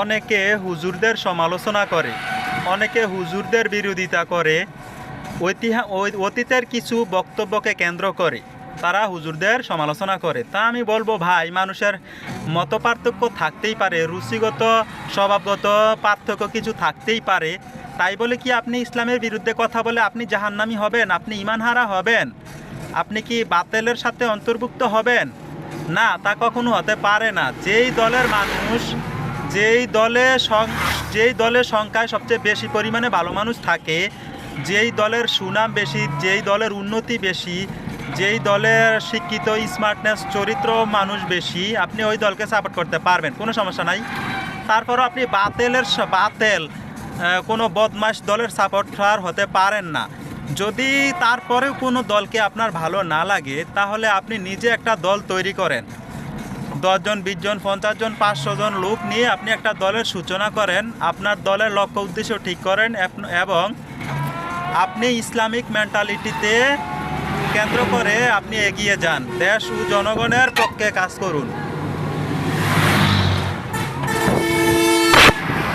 অনেকে হুজুরদের সমালোচনা করে, অনেকে হুজুরদের বিরোধিতা করে, ঐতিহা অতীতের কিছু বক্তব্যকে কেন্দ্র করে, তারা হুজুরদের সমালোচনা করে। তা আমি বলব, ভাই, মানুষের মত পার্থক্য থাকতেই পারে, রুচিগত, স্বভাবগত পার্থক্য কিছু থাকতেই পারে। তাই বলে কি আপনি ইসলামের বিরুদ্ধে কথা বলে আপনি জাহান্নামি হবেন? আপনি ইমানহারা হবেন? আপনি কি বাতেলের সাথে অন্তর্ভুক্ত হবেন? না, তা কখনো হতে পারে না। যেই দলের মানুষ যেই দলে যেই দলের সংখ্যায় সবচেয়ে বেশি পরিমাণে ভালো মানুষ থাকে, যেই দলের সুনাম বেশি, যেই দলের উন্নতি বেশি, যেই দলের শিক্ষিত স্মার্টনেস চরিত্র মানুষ বেশি, আপনি ওই দলকে সাপোর্ট করতে পারবেন, কোনো সমস্যা নাই। তারপরও আপনি বাতেলের বাতেল কোনো বদমাস দলের সাপোর্টার হতে পারেন না। যদি তারপরেও কোনো দলকে আপনার ভালো না লাগে, তাহলে আপনি নিজে একটা দল তৈরি করেন। দশজন, বিশজন পঞ্চাশ জন পাঁচশো জন লোক নিয়ে আপনি একটা দলের সূচনা করেন। আপনার দলের লক্ষ্য উদ্দেশ্য ঠিক করেন এবং আপনি ইসলামিক মেন্টালিটিতে কেন্দ্র করে আপনি এগিয়ে যান। দেশ ও জনগণের পক্ষে কাজ করুন।